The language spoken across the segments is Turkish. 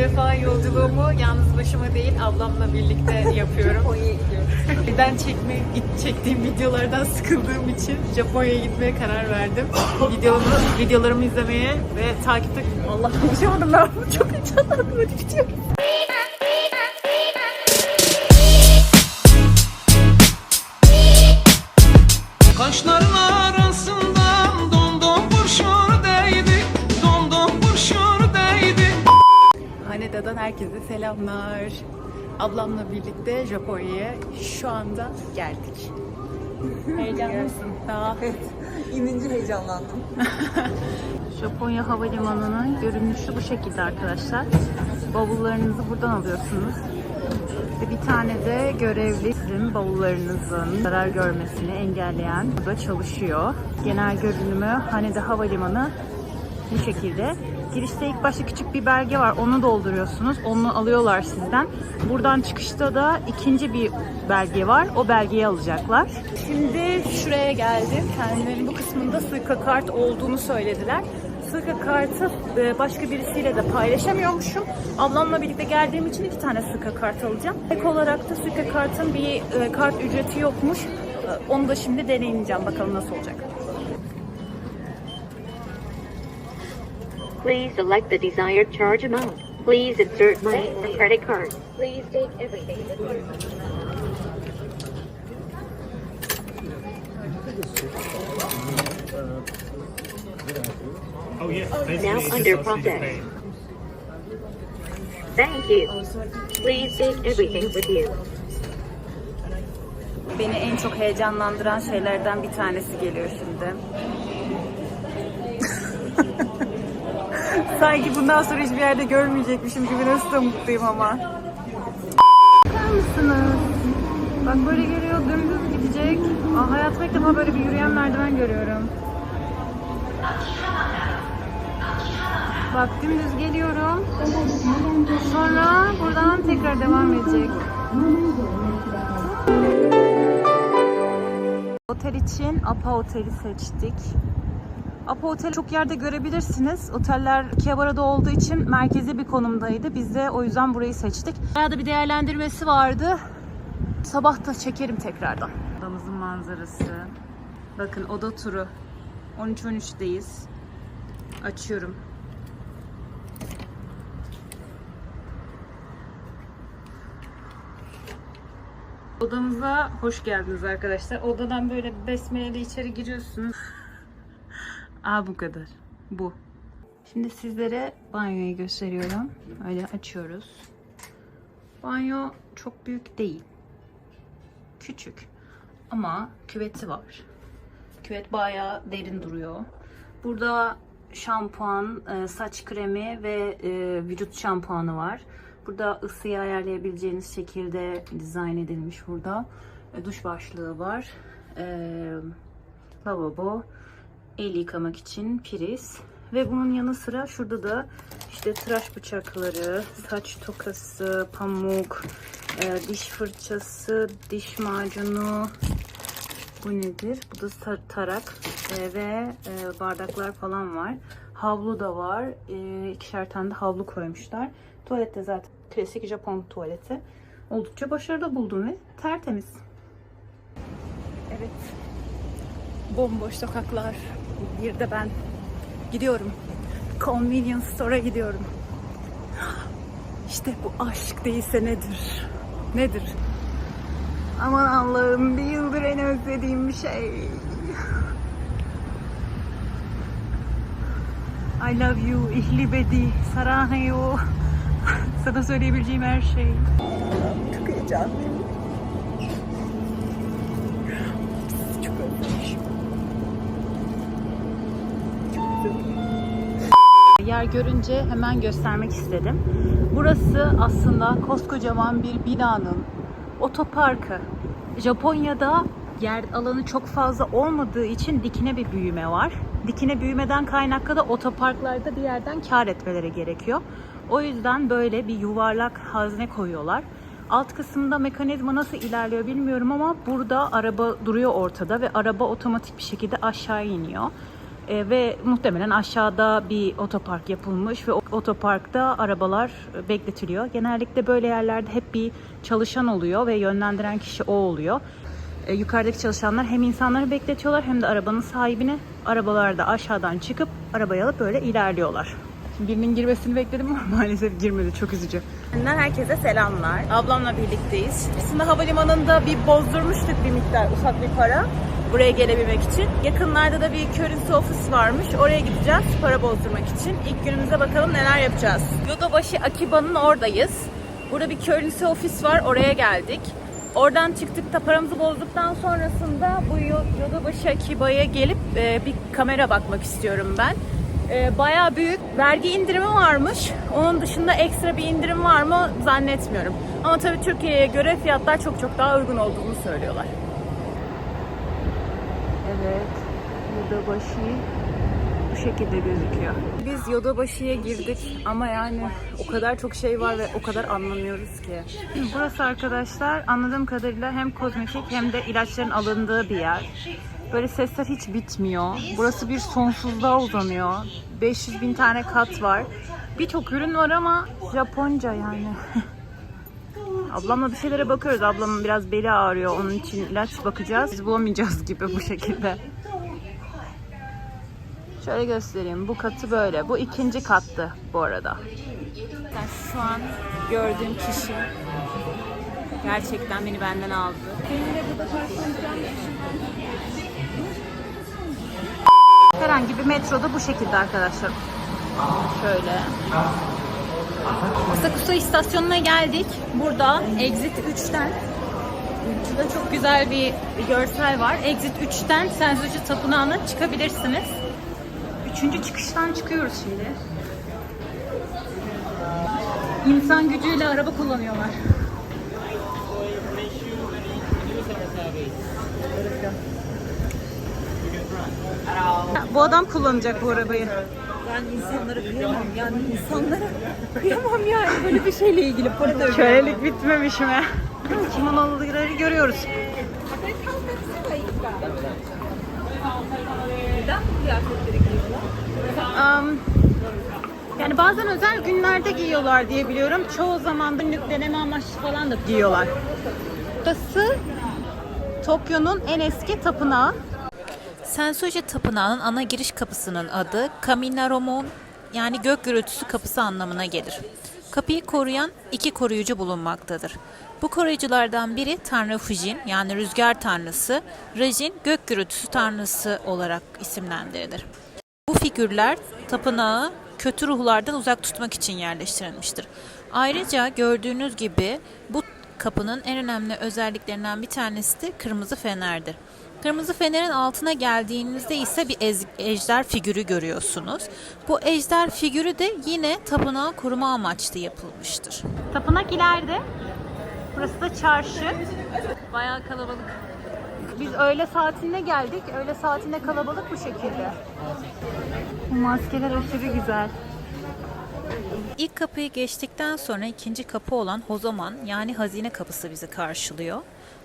defa yolculuğumu yalnız başıma değil ablamla birlikte yapıyorum. Japonya'ya gidiyoruz. Ben çekme, çektiğim videolardan sıkıldığım için Japonya'ya gitmeye karar verdim. Videolarımı, videolarımı izlemeye ve takipte... Allah konuşamadım ben. Çok heyecanlandım. Hadi gidiyorum. Haneda'dan herkese selamlar. Ablamla birlikte Japonya'ya şu anda geldik. Heyecanlı mısın? Daha Evet. İnince heyecanlandım. Japonya Havalimanı'nın görünüşü bu şekilde arkadaşlar. Bavullarınızı buradan alıyorsunuz. Ve bir tane de görevli sizin bavullarınızın zarar görmesini engelleyen burada çalışıyor. Genel görünümü Haneda Havalimanı bu şekilde. Girişte ilk başta küçük bir belge var. Onu dolduruyorsunuz. Onu alıyorlar sizden. Buradan çıkışta da ikinci bir belge var. O belgeyi alacaklar. Şimdi şuraya geldim. Kendilerinin bu kısmında Suica kart olduğunu söylediler. Suica kartı e, başka birisiyle de paylaşamıyormuşum. Ablamla birlikte geldiğim için iki tane Suica kart alacağım. Ek olarak da Suica kartın bir e, kart ücreti yokmuş. E, Onu da şimdi deneyimleyeceğim. Bakalım nasıl olacak. Please select the desired charge amount. Please insert money or credit card. Please take everything with you. Now under process. Thank you. Please take everything with you. Beni en çok heyecanlandıran şeylerden bir tanesi geliyor şimdi. Sanki bundan sonra hiçbir yerde görmeyecekmişim gibi nasıl da mutluyum ama. Bakar mısınız? Bak böyle geliyor dümdüz gidecek. Aa, hayatımda ilk böyle bir yürüyen merdiven görüyorum. Bak dümdüz geliyorum. Sonra buradan tekrar devam edecek. Otel için APA Oteli seçtik. APA Oteli çok yerde görebilirsiniz. Oteller Kevara'da olduğu için merkezi bir konumdaydı. Biz de o yüzden burayı seçtik. Bayağı bir değerlendirmesi vardı. Sabah da çekerim tekrardan. Odamızın manzarası. Bakın oda turu. 13-13'deyiz. Açıyorum. Odamıza hoş geldiniz arkadaşlar. Odadan böyle besmeleyle içeri giriyorsunuz. Aa bu kadar. Bu. Şimdi sizlere banyoyu gösteriyorum. Öyle açıyoruz. Banyo çok büyük değil. Küçük. Ama küveti var. Küvet bayağı derin duruyor. Burada şampuan, e, saç kremi ve e, vücut şampuanı var. Burada ısıyı ayarlayabileceğiniz şekilde dizayn edilmiş burada. E, Duş başlığı var. Lavabo, el yıkamak için priz. Ve bunun yanı sıra şurada da işte tıraş bıçakları, saç tokası, pamuk, e, diş fırçası, diş macunu, bu nedir? Bu da tar- tarak e, ve e, bardaklar falan var. Havlu da var. E, ikişer tane de havlu koymuşlar. Tuvalette zaten klasik Japon tuvaleti. Oldukça başarılı buldum ve tertemiz. Evet. Bomboş sokaklar. Bir de ben gidiyorum. Convenience store'a gidiyorum. İşte bu aşk değilse nedir? Nedir? Aman Allah'ım bir yıldır en özlediğim bir şey. I love you, ich liebe dich, sarahayo. Sana söyleyebileceğim her şey. Çok heyecanlıyım. Yer görünce hemen göstermek istedim. Burası aslında koskocaman bir binanın otoparkı. Japonya'da yer alanı çok fazla olmadığı için dikine bir büyüme var. Dikine büyümeden kaynaklı da otoparklarda bir yerden kar etmeleri gerekiyor. O yüzden böyle bir yuvarlak hazne koyuyorlar. Alt kısımda mekanizma nasıl ilerliyor bilmiyorum ama burada araba duruyor ortada ve araba otomatik bir şekilde aşağı iniyor. E, ve muhtemelen aşağıda bir otopark yapılmış ve otoparkta arabalar e, bekletiliyor. Genellikle böyle yerlerde hep bir çalışan oluyor ve yönlendiren kişi o oluyor. E, yukarıdaki çalışanlar hem insanları bekletiyorlar hem de arabanın sahibini arabalarda aşağıdan çıkıp arabayı alıp böyle ilerliyorlar. Birinin girmesini bekledim ama maalesef girmedi. Çok üzücü. Herkese selamlar. Ablamla birlikteyiz. Aslında havalimanında bir bozdurmuştuk bir miktar, ufak bir para. Buraya gelebilmek için. Yakınlarda da bir currency office varmış. Oraya gideceğiz para bozdurmak için. İlk günümüze bakalım neler yapacağız. Yodobaşı Akiba'nın oradayız. Burada bir currency office var. Oraya geldik. Oradan çıktık da paramızı bozduktan sonrasında bu Yo- Yodobaşı Akiba'ya gelip e, bir kamera bakmak istiyorum ben. E, bayağı büyük vergi indirimi varmış. Onun dışında ekstra bir indirim var mı zannetmiyorum. Ama tabii Türkiye'ye göre fiyatlar çok çok daha uygun olduğunu söylüyorlar. Evet, Yodobaşı bu şekilde gözüküyor. Biz Yodobaşı'ya girdik ama yani o kadar çok şey var ve o kadar anlamıyoruz ki. Burası arkadaşlar anladığım kadarıyla hem kozmetik hem de ilaçların alındığı bir yer. Böyle sesler hiç bitmiyor. Burası bir sonsuzluğa uzanıyor. 500 bin tane kat var. Birçok ürün var ama Japonca yani. Ablamla bir şeylere bakıyoruz. Ablamın biraz beli ağrıyor. Onun için ilaç bakacağız. Biz bulamayacağız gibi bu şekilde. Şöyle göstereyim. Bu katı böyle. Bu ikinci kattı bu arada. Şu an gördüğüm kişi gerçekten beni benden aldı. Herhangi bir metroda bu şekilde arkadaşlar. Şöyle. Asakusa istasyonuna geldik. Burada Exit 3'ten Burada çok güzel bir, görsel var. Exit 3'ten Sensoji Tapınağı'na çıkabilirsiniz. Üçüncü çıkıştan çıkıyoruz şimdi. İnsan gücüyle araba kullanıyorlar. Bu adam kullanacak bu arabayı. Ben insanlara kıyamam. Yani insanlara kıyamam yani böyle bir şeyle ilgili para da Kölelik bitmemiş mi? Kimonoları görüyoruz. Neden bu kıyafetleri giyiyorlar? Um, yani bazen özel günlerde giyiyorlar diye biliyorum. Çoğu zaman günlük deneme amaçlı falan da giyiyorlar. Burası Tokyo'nun en eski tapınağı. Sensoji Tapınağı'nın ana giriş kapısının adı Kaminaromon yani gök gürültüsü kapısı anlamına gelir. Kapıyı koruyan iki koruyucu bulunmaktadır. Bu koruyuculardan biri Tanrı Fujin yani rüzgar tanrısı, Rejin gök gürültüsü tanrısı olarak isimlendirilir. Bu figürler tapınağı kötü ruhlardan uzak tutmak için yerleştirilmiştir. Ayrıca gördüğünüz gibi bu kapının en önemli özelliklerinden bir tanesi de kırmızı fenerdir. Kırmızı fenerin altına geldiğinizde ise bir ez- ejder figürü görüyorsunuz. Bu ejder figürü de yine tapınağı koruma amaçlı yapılmıştır. Tapınak ileride. Burası da çarşı. Bayağı kalabalık. Biz öğle saatinde geldik. Öğle saatinde kalabalık bu şekilde. Bu maskeler aşırı güzel. İlk kapıyı geçtikten sonra ikinci kapı olan Hozoman yani hazine kapısı bizi karşılıyor.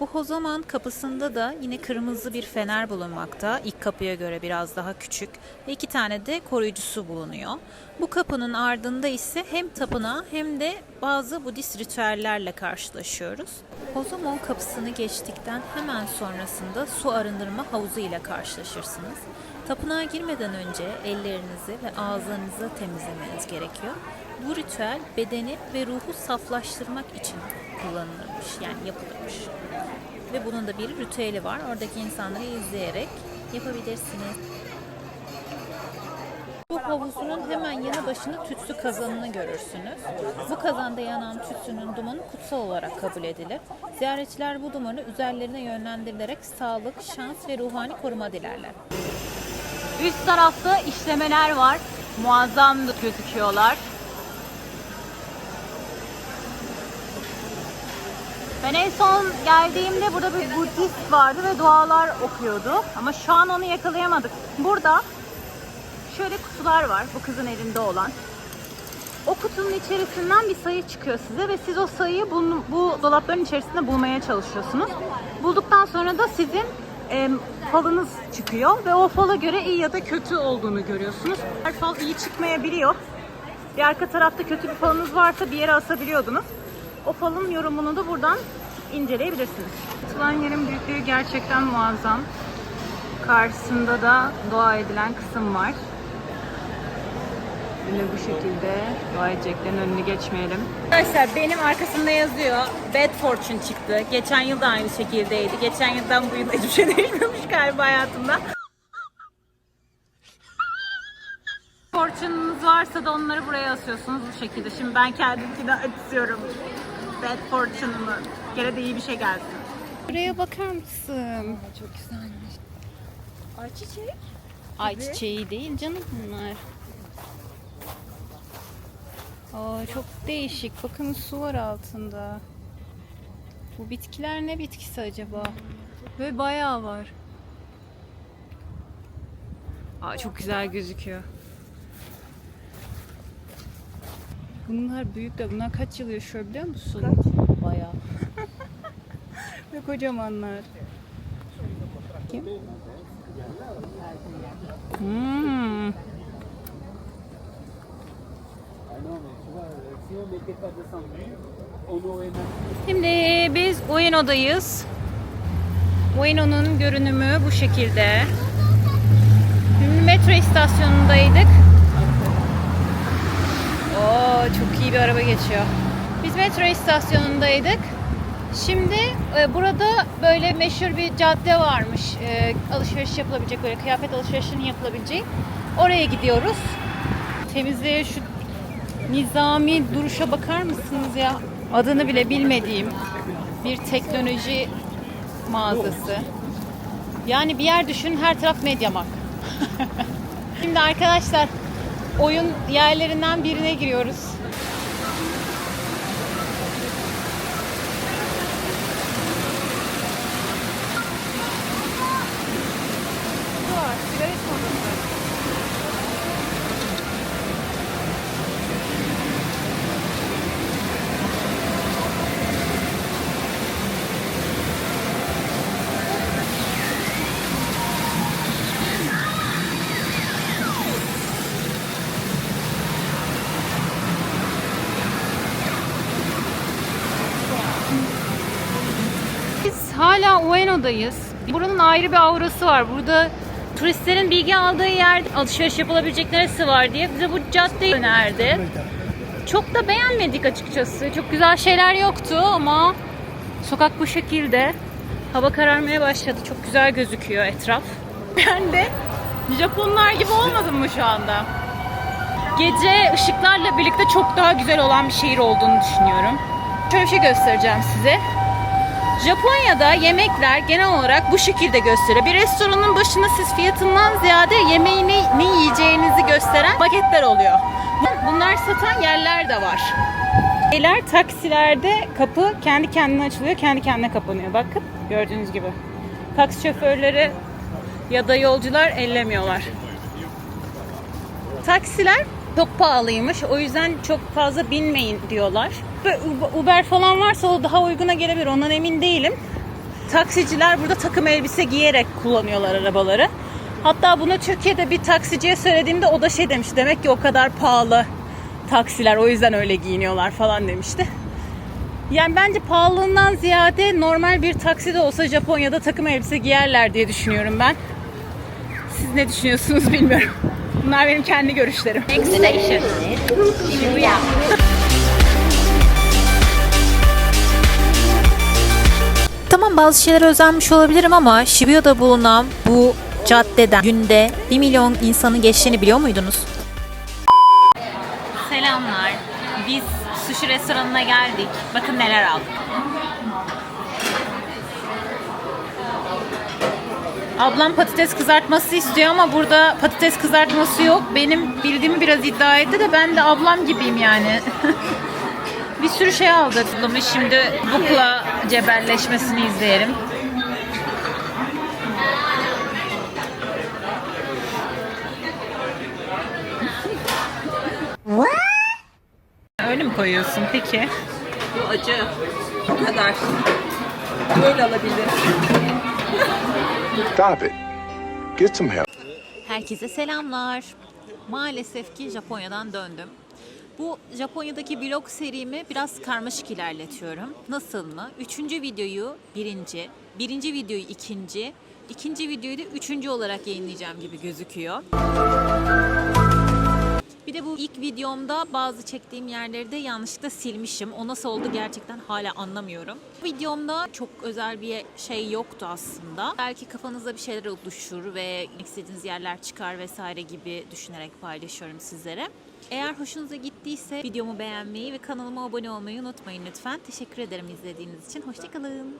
Bu Hozoman kapısında da yine kırmızı bir fener bulunmakta. İlk kapıya göre biraz daha küçük ve iki tane de koruyucusu bulunuyor. Bu kapının ardında ise hem tapınağı hem de bazı Budist ritüellerle karşılaşıyoruz. Hozomon kapısını geçtikten hemen sonrasında su arındırma havuzu ile karşılaşırsınız. Tapınağa girmeden önce ellerinizi ve ağzınızı temizlemeniz gerekiyor. Bu ritüel bedeni ve ruhu saflaştırmak için kullanılırmış, yani yapılırmış. Ve bunun da bir ritüeli var. Oradaki insanları izleyerek yapabilirsiniz. Bu havuzunun hemen yanı başında tütsü kazanını görürsünüz. Bu kazanda yanan tütsünün dumanı kutsal olarak kabul edilir. Ziyaretçiler bu dumanı üzerlerine yönlendirilerek sağlık, şans ve ruhani koruma dilerler. Üst tarafta işlemeler var. Muazzam gözüküyorlar. Ben en son geldiğimde burada bir Budist vardı ve dualar okuyordu. Ama şu an onu yakalayamadık. Burada şöyle kutular var bu kızın elinde olan. O kutunun içerisinden bir sayı çıkıyor size ve siz o sayıyı bu, bu dolapların içerisinde bulmaya çalışıyorsunuz. Bulduktan sonra da sizin e, falınız çıkıyor ve o fala göre iyi ya da kötü olduğunu görüyorsunuz. Her fal iyi çıkmayabiliyor. Bir arka tarafta kötü bir falınız varsa bir yere asabiliyordunuz. O falın yorumunu da buradan inceleyebilirsiniz. Atılan yerin büyüklüğü gerçekten muazzam. Karşısında da dua edilen kısım var. Yine bu şekilde dua edeceklerin önünü geçmeyelim. Arkadaşlar benim arkasında yazıyor Bad Fortune çıktı. Geçen yıl da aynı şekildeydi. Geçen yıldan bu yıl hiçbir şey değişmemiş galiba hayatımda. Fortune'unuz varsa da onları buraya asıyorsunuz bu şekilde. Şimdi ben kendimkini açıyorum. Bad Fortune'ımı. Gene de iyi bir şey gelsin. Buraya bakar mısın? Çok güzelmiş. Ayçiçek. Ay çiçeği değil canım bunlar. Aa, çok değişik. Bakın su var altında. Bu bitkiler ne bitkisi acaba? Böyle bayağı var. Aa, çok güzel gözüküyor. Bunlar büyük de bunlar kaç yıl yaşıyor biliyor musun? Kaç? Kocamanlar. Kim? Hmm. Şimdi biz Ueno'dayız. Ueno'nun görünümü bu şekilde. Metro istasyonundaydık. Oo, çok iyi bir araba geçiyor. Biz metro istasyonundaydık. Şimdi e, burada böyle meşhur bir cadde varmış. E, alışveriş yapılabilecek böyle kıyafet alışverişinin yapılabileceği. Oraya gidiyoruz. Temizliğe şu nizami duruşa bakar mısınız ya? Adını bile bilmediğim bir teknoloji mağazası. Yani bir yer düşün her taraf Mediamarkt. Şimdi arkadaşlar oyun yerlerinden birine giriyoruz. Hala Ueno'dayız. Buranın ayrı bir aurası var. Burada turistlerin bilgi aldığı yer, alışveriş yapılabilecek neresi var diye bize bu caddeyi önerdi. Çok da beğenmedik açıkçası. Çok güzel şeyler yoktu ama sokak bu şekilde. Hava kararmaya başladı. Çok güzel gözüküyor etraf. Ben de Japonlar gibi olmadım mı şu anda? Gece ışıklarla birlikte çok daha güzel olan bir şehir olduğunu düşünüyorum. Şöyle bir şey göstereceğim size. Japonya'da yemekler genel olarak bu şekilde gösteriyor. Bir restoranın başında siz fiyatından ziyade yemeğini ne yiyeceğinizi gösteren paketler oluyor. Bunlar satan yerler de var. Şeyler taksilerde kapı kendi kendine açılıyor, kendi kendine kapanıyor. Bakın gördüğünüz gibi. Taksi şoförleri ya da yolcular ellemiyorlar. Taksiler çok pahalıymış. O yüzden çok fazla binmeyin diyorlar. Uber falan varsa o daha uyguna gelebilir. Ondan emin değilim. Taksiciler burada takım elbise giyerek kullanıyorlar arabaları. Hatta bunu Türkiye'de bir taksiciye söylediğimde o da şey demiş. Demek ki o kadar pahalı taksiler o yüzden öyle giyiniyorlar falan demişti. Yani bence pahalılığından ziyade normal bir taksi de olsa Japonya'da takım elbise giyerler diye düşünüyorum ben. Siz ne düşünüyorsunuz bilmiyorum. Bunlar benim kendi görüşlerim. Next station. Shibuya. Tamam bazı şeylere özenmiş olabilirim ama Shibuya'da bulunan bu caddeden günde 1 milyon insanı geçtiğini biliyor muydunuz? Selamlar. Biz sushi restoranına geldik. Bakın neler aldık. Ablam patates kızartması istiyor ama burada patates kızartması yok. Benim bildiğimi biraz iddia etti de ben de ablam gibiyim yani. Bir sürü şey aldık. Ablamın şimdi bukla cebelleşmesini izleyelim. Öyle mi koyuyorsun peki? Bu acı. Bu kadar. Böyle alabilir. Stop it. Get some help. Herkese selamlar. Maalesef ki Japonya'dan döndüm. Bu Japonya'daki vlog serimi biraz karmaşık ilerletiyorum. Nasıl mı? Üçüncü videoyu birinci, birinci videoyu ikinci, ikinci videoyu da üçüncü olarak yayınlayacağım gibi gözüküyor. Bir de bu ilk videomda bazı çektiğim yerleri de yanlışlıkla silmişim. O nasıl oldu gerçekten hala anlamıyorum. Bu videomda çok özel bir şey yoktu aslında. Belki kafanızda bir şeyler oluşur ve istediğiniz yerler çıkar vesaire gibi düşünerek paylaşıyorum sizlere. Eğer hoşunuza gittiyse videomu beğenmeyi ve kanalıma abone olmayı unutmayın lütfen. Teşekkür ederim izlediğiniz için. Hoşçakalın.